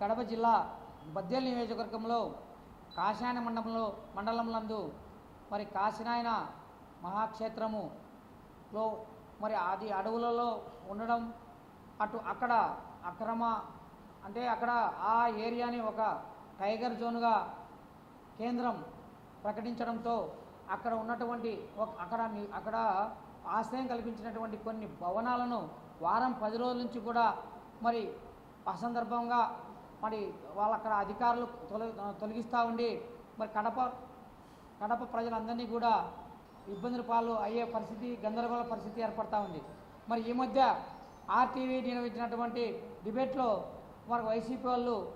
కడప జిల్లా బద్దెల్ నియోజకవర్గంలో కాశాయన మండలంలో మండలంలందు మరి కాశీనాయన మహాక్షేత్రములో మరి అది అడవులలో ఉండడం అటు అక్కడ అక్రమ అంటే అక్కడ ఆ ఏరియాని ఒక టైగర్ జోన్గా కేంద్రం ప్రకటించడంతో అక్కడ ఉన్నటువంటి ఒక- అక్కడ అక్కడ ఆశ్రయం కల్పించినటువంటి కొన్ని భవనాలను వారం పది రోజుల నుంచి కూడా మరి అసందర్భంగా మరి వాళ్ళు అక్కడ అధికారులు తొల తొలగిస్తూ ఉండి మరి కడప కడప ప్రజలందరినీ కూడా ఇబ్బందుల పాలు అయ్యే పరిస్థితి గందరగోళ పరిస్థితి ఏర్పడతా ఉంది. మరి ఈ మధ్య ఆర్టీవీ నిర్వహించినటువంటి డిబేట్లో మరి వైసీపీ వాళ్ళు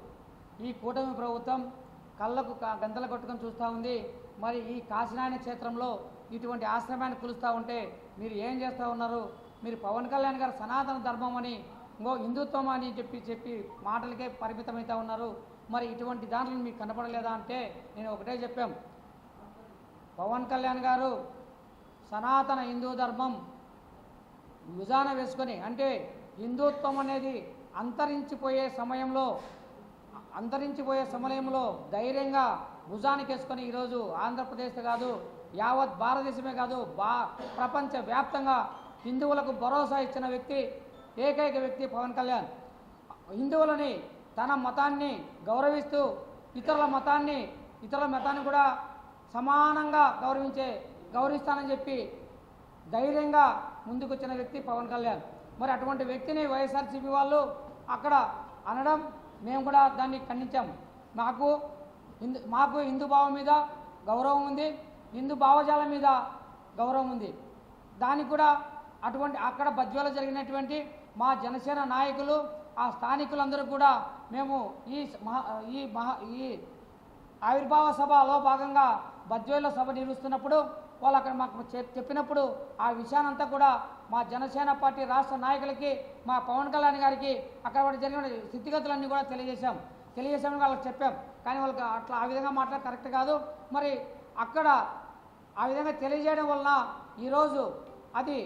ఈ కూటమి ప్రభుత్వం కళ్ళకు క- గంతలు కొట్టుకొని చూస్తూ ఉంది. మరి ఈ కాశీనాయన క్షేత్రంలో ఇటువంటి ఆశ్రమాన్ని కొలుస్తూ ఉంటే మీరు ఏం చేస్తూ ఉన్నారు? మీరు పవన్ కళ్యాణ్ గారు సనాతన ధర్మం అని ఇంకో హిందుత్వం అని చెప్పి చెప్పి మాటలకే పరిమితమైతే ఉన్నారు. మరి ఇటువంటి దాంట్లో మీకు కనపడలేదా అంటే నేను ఒకటే చెప్పాం. పవన్ కళ్యాణ్ గారు సనాతన హిందూ ధర్మం భుజాన వేసుకొని అంటే హిందుత్వం అనేది అంతరించిపోయే సమయంలో అంతరించిపోయే సమయంలో ధైర్యంగా భుజానికి వేసుకొని ఈరోజు ఆంధ్రప్రదేశ్ కాదు యావత్ భారతదేశమే కాదు బా ప్రపంచ వ్యాప్తంగా హిందువులకు భరోసా ఇచ్చిన వ్యక్తి ఏకైక వ్యక్తి పవన్ కళ్యాణ్. హిందువులని తన మతాన్ని గౌరవిస్తూ ఇతరుల మతాన్ని ఇతరుల మతాన్ని కూడా సమానంగా గౌరవించే గౌరవిస్తానని చెప్పి ధైర్యంగా ముందుకొచ్చిన వ్యక్తి పవన్ కళ్యాణ్. మరి అటువంటి వ్యక్తిని వైఎస్ఆర్సీపీ వాళ్ళు అక్కడ అనడం మేము కూడా దాన్ని ఖండించాం. మాకు హిందూ మాకు హిందూ భావం మీద గౌరవం ఉంది హిందూ భావజాలం మీద గౌరవం ఉంది. దానికి కూడా అటువంటి అక్కడ బద్వేలో జరిగినటువంటి మా జనసేన నాయకులు ఆ స్థానికులందరూ కూడా మేము ఈ మహా ఈ మహా ఈ ఆవిర్భావ సభలో భాగంగా బద్వేలో సభ నిర్వహిస్తున్నప్పుడు వాళ్ళు అక్కడ మాకు చెప్పినప్పుడు ఆ విషయానంతా కూడా మా జనసేన పార్టీ రాష్ట్ర నాయకులకి మా పవన్ కళ్యాణ్ గారికి అక్కడ జరిగిన స్థితిగతులన్నీ కూడా తెలియజేశాం. తెలియజేశామని వాళ్ళకి చెప్పాం. కానీ వాళ్ళకి అట్లా ఆ విధంగా మాట్లాడ కరెక్ట్ కాదు. మరి అక్కడ ఆ విధంగా తెలియజేయడం వలన ఈరోజు అది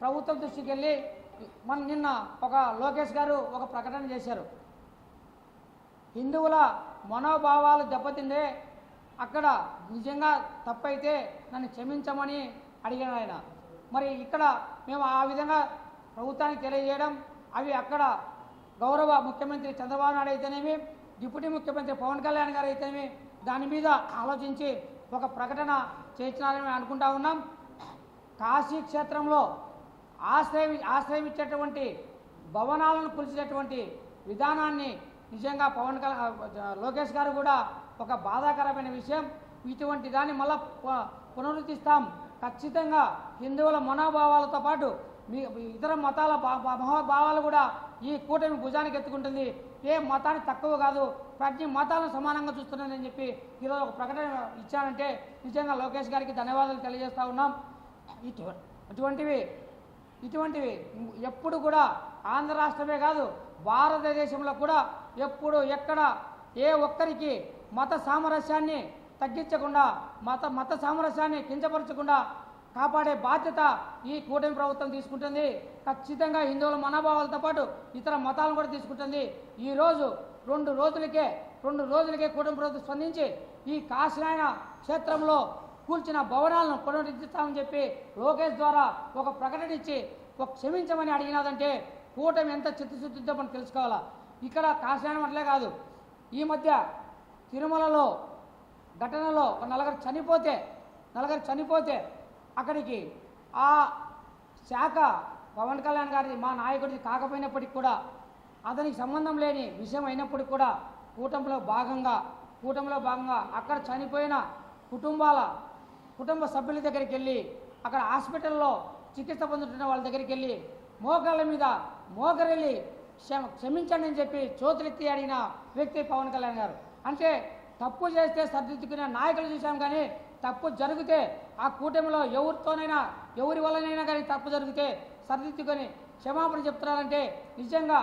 ప్రభుత్వం దృష్టికి వెళ్ళి మన నిన్న ఒక లోకేష్ గారు ఒక ప్రకటన చేశారు. హిందువుల మనోభావాలు దెబ్బతిందే అక్కడ నిజంగా తప్పైతే నన్ను క్షమించమని అడిగాను ఆయన. మరి ఇక్కడ మేము ఆ విధంగా ప్రభుత్వానికి తెలియజేయడం అవి అక్కడ గౌరవ ముఖ్యమంత్రి చంద్రబాబు నాయుడు అయితేనేమి డిప్యూటీ ముఖ్యమంత్రి పవన్ కళ్యాణ్ గారు అయితేనేమి దాని మీద ఆలోచించి ఒక ప్రకటన చేసినారని అనుకుంటా ఉన్నాం. కాశీ క్షేత్రంలో ఆశ్రయం ఆశ్రయం ఇచ్చేటువంటి భవనాలను కూల్చినటువంటి విధానాన్ని నిజంగా పవన్ కళ్యాణ్ లోకేష్ గారు కూడా ఒక బాధాకరమైన విషయం. ఇటువంటి దాన్ని మళ్ళా పునరుద్ధిస్తాం. పునరుద్ధరిస్తాం ఖచ్చితంగా హిందువుల మనోభావాలతో పాటు మీ ఇతర మతాల మహోభావాలు కూడా ఈ కూటమి భుజానికి ఎత్తుకుంటుంది. ఏ మతానికి తక్కువ కాదు ప్రతి మతాలను సమానంగా చూస్తున్నానని చెప్పి ఈరోజు ఒక ప్రకటన ఇచ్చానంటే నిజంగా లోకేష్ గారికి ధన్యవాదాలు తెలియజేస్తా ఉన్నాం. ఇటువంటివి ఇటువంటివి ఎప్పుడు కూడా ఆంధ్ర రాష్ట్రమే కాదు భారతదేశంలో కూడా ఎప్పుడు ఎక్కడ ఏ ఒక్కరికి మత సామరస్యాన్ని తగ్గించకుండా మత మత సామరస్యాన్ని కించపరచకుండా కాపాడే బాధ్యత ఈ కూటమి ప్రభుత్వం తీసుకుంటుంది. ఖచ్చితంగా హిందువుల మనోభావాలతో పాటు ఇతర మతాలను కూడా తీసుకుంటుంది. ఈరోజు రెండు రోజులకే రెండు రోజులకే కూటమి ప్రభుత్వం స్పందించి ఈ కాశీనాయన క్షేత్రంలో కూల్చిన భవనాలను పునరుద్ధరిస్తామని చెప్పి లోకేష్ ద్వారా ఒక ప్రకటన ఇచ్చి ఒక క్షమించమని అడిగినదంటే కూటమి ఎంత చిత్తశుద్ధితో మనం తెలుసుకోవాలా? ఇక్కడ కాశీనాయనం అట్లే కాదు. ఈ మధ్య తిరుమలలో ఘటనలో ఒక నలుగురు చనిపోతే నలుగురు చనిపోతే అక్కడికి ఆ శాఖ పవన్ కళ్యాణ్ గారి మా నాయకుడిది కాకపోయినప్పటికీ కూడా అతనికి సంబంధం లేని విషయం అయినప్పటికీ కూడా కూటమిలో భాగంగా కూటమిలో భాగంగా అక్కడ చనిపోయిన కుటుంబాల కుటుంబ సభ్యుల దగ్గరికి వెళ్ళి అక్కడ హాస్పిటల్లో చికిత్స పొందుతున్న వాళ్ళ దగ్గరికి వెళ్ళి మోకాళ్ళ మీద మోకరెళ్ళి క్షమ క్షమించండి అని చెప్పి చేతులెత్తి అడిగిన వ్యక్తి పవన్ కళ్యాణ్ గారు. అంటే తప్పు చేస్తే సర్దిద్దుకునే నాయకులు చూశాం కానీ తప్పు జరిగితే ఆ కూటమిలో ఎవరితోనైనా ఎవరి వల్లనైనా కానీ తప్పు జరిగితే సరిదిద్దుకొని క్షమాపణ చెప్తున్నారంటే నిజంగా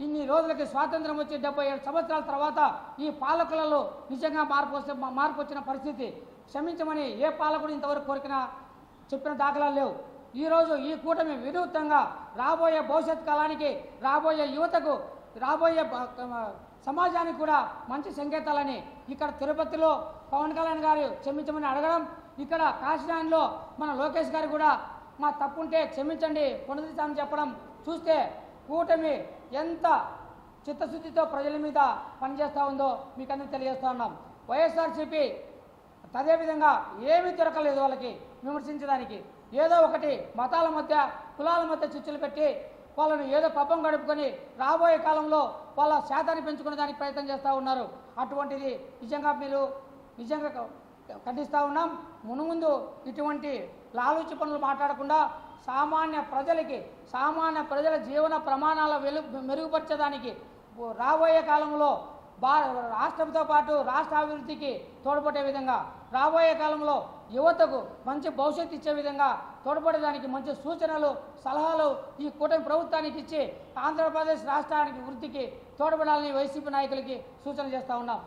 ఇన్ని రోజులకి స్వాతంత్రం వచ్చి డెబ్బై ఏడు సంవత్సరాల తర్వాత ఈ పాలకులలో నిజంగా మార్పు వస్తే మార్పు వచ్చిన పరిస్థితి క్షమించమని ఏ పాలకుడు ఇంతవరకు కోరికినా చెప్పిన దాఖలాలు లేవు. ఈరోజు ఈ కూటమి వినూత్నంగా రాబోయే భవిష్యత్ కాలానికి రాబోయే యువతకు రాబోయే సమాజానికి కూడా మంచి సంకేతాలని ఇక్కడ తిరుపతిలో పవన్ కళ్యాణ్ గారు క్షమించమని అడగడం ఇక్కడ కాశీనాథ్లో మన లోకేష్ గారు కూడా మా తప్పుంటే క్షమించండి పునరుద్ధాన్ని చెప్పడం చూస్తే కూటమి ఎంత చిత్తశుద్ధితో ప్రజల మీద పనిచేస్తూ ఉందో మీకు అందరికీ తెలియజేస్తా ఉన్నాం. వైఎస్ఆర్సీపీ అదేవిధంగా ఏమీ దొరకలేదు వాళ్ళకి విమర్శించడానికి. ఏదో ఒకటి మతాల మధ్య కులాల మధ్య చిచ్చులు పెట్టి వాళ్ళను ఏదో పబ్బం గడుపుకొని రాబోయే కాలంలో వాళ్ళ శాతాన్ని పెంచుకునే దానికి ప్రయత్నం చేస్తూ ఉన్నారు. అటువంటిది నిజంగా మీరు నిజంగా ఖండిస్తూ ఉన్నాం. మునుముందు ఇటువంటి లాలూచి పనులు మాట్లాడకుండా సామాన్య ప్రజలకి సామాన్య ప్రజల జీవన ప్రమాణాల వెలు మెరుగుపరచడానికి రాబోయే కాలంలో రాష్ట్రంతో పాటు రాష్ట్ర అభివృద్ధికి తోడ్పడే విధంగా రాబోయే కాలంలో యువతకు మంచి భవిష్యత్తు ఇచ్చే విధంగా తోడ్పడేదానికి మంచి సూచనలు సలహాలు ఈ కూటమి ప్రభుత్వానికి ఇచ్చి ఆంధ్రప్రదేశ్ రాష్ట్రానికి వృద్ధికి తోడ్పడాలని వైసీపీ నాయకులకి సూచన చేస్తూ ఉన్నాం.